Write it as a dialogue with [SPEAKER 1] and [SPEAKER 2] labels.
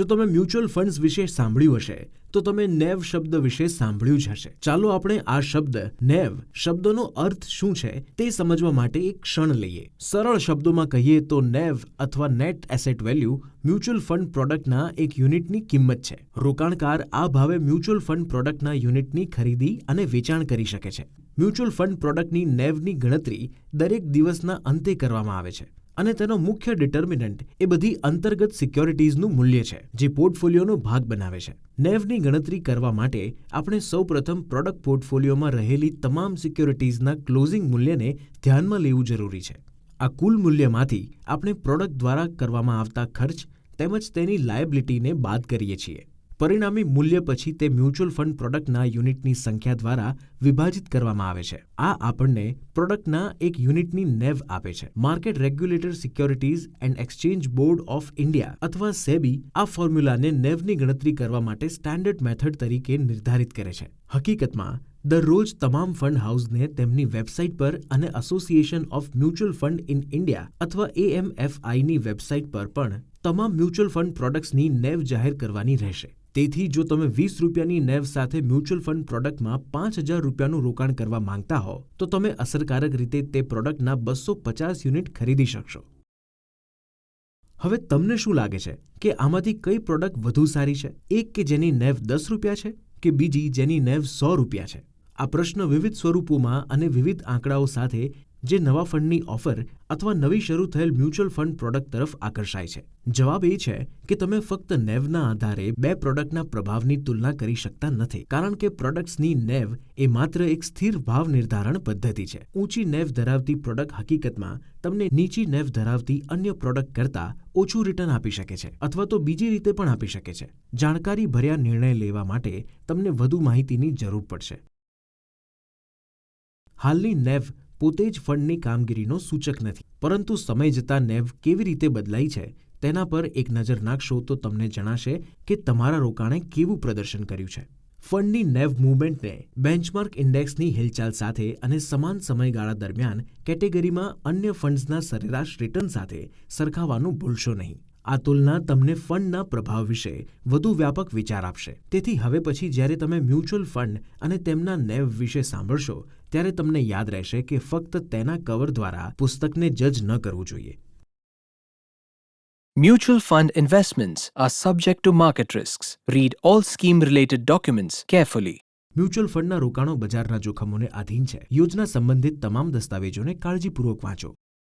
[SPEAKER 1] જો તમે mutual funds વિશે સાંભળ્યું હશે, તો તમે નેવ શબ્દ વિશે સાંભળ્યું જ હશે. ચાલો આપણે આ શબ્દ, નેવ શબ્દનો અર્થ શું છે તે સમજવા માટે એક ક્ષણ લઈએ. સરળ શબ્દોમાં કહીએ તો નેવ અથવા net asset value mutual fund પ્રોડક્ટના એક યુનિટની કિંમત છે. રોકાણકાર આ ભાવે મ્યુચ્યુઅલ ફંડ પ્રોડક્ટના યુનિટની ખરીદી અને વેચાણ કરી શકે છે. મ્યુચ્યુઅલ ફંડ પ્રોડક્ટની નેવની ગણતરી દરેક દિવસના અંતે કરવામાં આવે છે. અને તેનો મુખ્ય ડિટર્મિનન્ટ એ બધી અંતર્ગત સિક્યોરિટીઝનું મૂલ્ય છે, જે પોર્ટફોલિયોનો ભાગ બનાવે છે. નેવની ગણતરી કરવા માટે આપણે સૌપ્રથમ પ્રોડક્ટ પોર્ટફોલિયોમાં રહેલી તમામ સિક્યોરિટીઝના ક્લોઝિંગ મૂલ્યને ધ્યાનમાં લેવું જરૂરી છે. આ કુલ મૂલ્યમાંથી આપણે પ્રોડક્ટ દ્વારા કરવામાં આવતા ખર્ચ તેમજ તેની લાયબિલિટીને બાદ કરીએ છીએ. પરિણામી મૂલ્ય પછી તે મ્યુચ્યુઅલ ફંડ પ્રોડક્ટના યુનિટની સંખ્યા દ્વારા વિભાજિત કરવામાં આવે છે. આ આપણને પ્રોડક્ટના એક યુનિટની નેવ આપે છે. Market regulator securities and exchange board of India અથવા સેબી આ ફોર્મ્યુલાને નેવની ગણતરી કરવા માટે સ્ટાન્ડર્ડ મેથડ તરીકે નિર્ધારિત કરે છે. હકીકતમાં, દરરોજ તમામ ફંડ હાઉસને તેમની વેબસાઇટ પર અને association of mutual fund in India અથવા એએમએફઆઈની વેબસાઇટ પર પણ તમામ મ્યુચ્યુઅલ ફંડ પ્રોડક્ટ્સની નેવ જાહેર કરવાની રહેશે. તેથી જો તમે વીસ રૂપિયાની નેવ સાથે મ્યુચ્યુઅલ ફંડ પ્રોડક્ટમાં પાંચ હજાર રૂપિયાનું રોકાણ કરવા માંગતા હો, તો તમે અસરકારક રીતે તે પ્રોડક્ટના બસો પચાસ યુનિટ ખરીદી શકશો. હવે તમને શું લાગે છે? કે આમાંથી કઈ પ્રોડક્ટ વધુ સારી છે? એક કે જેની નેવ દસ રૂપિયા છે કે બીજી જેની નેવ સો રૂપિયા છે? આ પ્રશ્ન વિવિધ સ્વરૂપોમાં અને વિવિધ આંકડાઓ સાથે જે નવા ફંડની ઓફર અથવા નવી શરૂ થયેલ મ્યુચ્યુઅલ ફંડ પ્રોડક્ટ તરફ આકર્ષાય છે. જવાબ એ છે કે તમે ફક્ત નેવના આધારે બે પ્રોડક્ટના પ્રભાવની તુલના કરી શકતા નથી, કારણ કે પ્રોડક્ટ્સની નેવ એ માત્ર એક સ્થિર ભાવ નિર્ધારણ પદ્ધતિ છે. ઊંચી નેવ ધરાવતી પ્રોડક્ટ હકીકતમાં તમને નીચી નેવ ધરાવતી અન્ય પ્રોડક્ટ કરતાં ઓછું રિટર્ન આપી શકે છે, અથવા તો બીજી રીતે પણ આપી શકે છે. જાણકારી ભર્યા નિર્ણય લેવા માટે તમને વધુ માહિતીની જરૂર પડશે. હાલની નેવ પોતે જ ફંડની કામગીરીનો સૂચક નથી. પરંતુ સમય જતાં નેવ કેવી રીતે બદલાઈ છે, તેના પર એક નજર નાખશો તો તમને જણાશે કે તમારા રોકાણે કેવું પ્રદર્શન કર્યું છે. ફંડની નેવ મૂવમેન્ટને બેન્ચમાર્ક ઇન્ડેક્સની હિલચાલ સાથે અને સમાન સમયગાળા દરમિયાન કેટેગરીમાં અન્ય ફંડ્સના સરેરાશ રિટર્ન સાથે સરખાવાનું ભૂલશો નહીં. આ તુલના તમને ફંડના પ્રભાવ વિશે વધુ વ્યાપક વિચાર આપશે. તેથી હવે પછી જ્યારે તમે મ્યુચ્યુઅલ ફંડ અને તેમના નેવ વિશે સાંભળશો ત્યારે તમને યાદ રહેશે કે ફક્ત તેના કવર દ્વારા પુસ્તકને જજ ન કરવું જોઈએ
[SPEAKER 2] Mutual fund investments are subject to market risks. Read all scheme related documents carefully.
[SPEAKER 1] Mutual ફંડના રોકાણો બજારના જોખમોને આધીન છે યોજના સંબંધિત તમામ દસ્તાવેજોને કાળજીપૂર્વક વાંચો